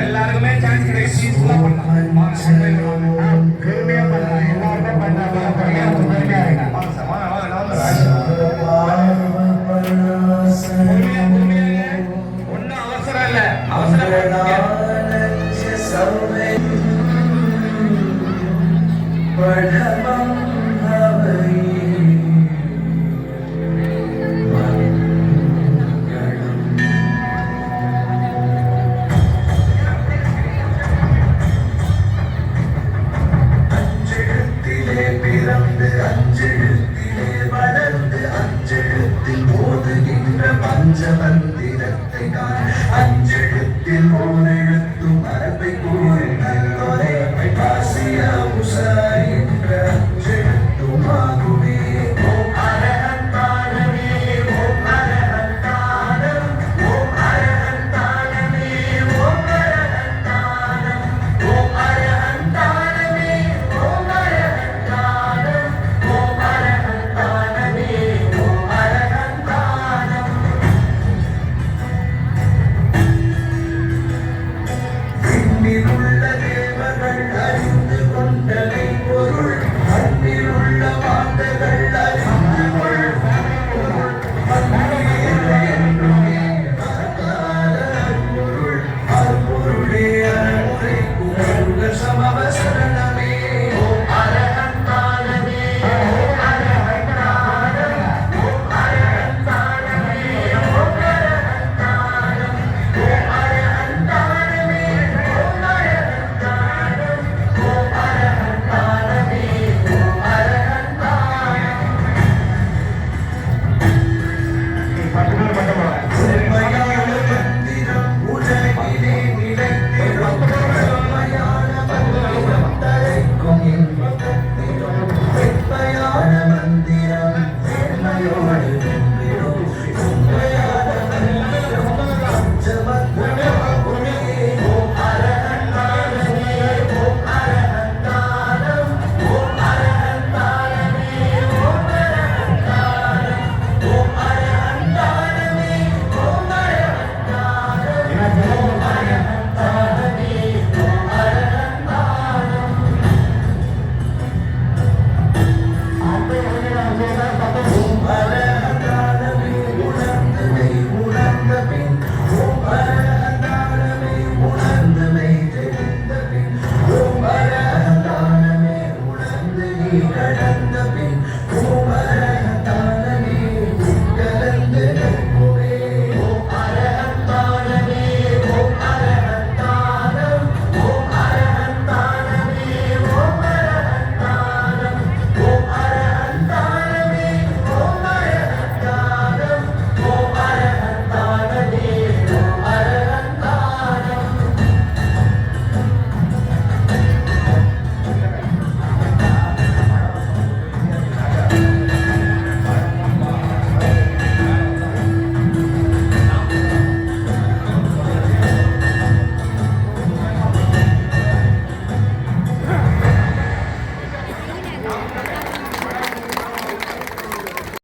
எல்லாருக்குமே சான்ஸ் கிடைச்சு பீஸ்ஃபுல்லா பண்ணலாம் எல்லாருமே பண்ணலாம் எல்லாருமே பண்ணலாம் பெருமையா இருங்க வாங்க Yeah. അഞ്ചെഴുത്തിൽ മൂന്നെഴുത്തു മരത്തെ കൂടെ. you Happy birthday.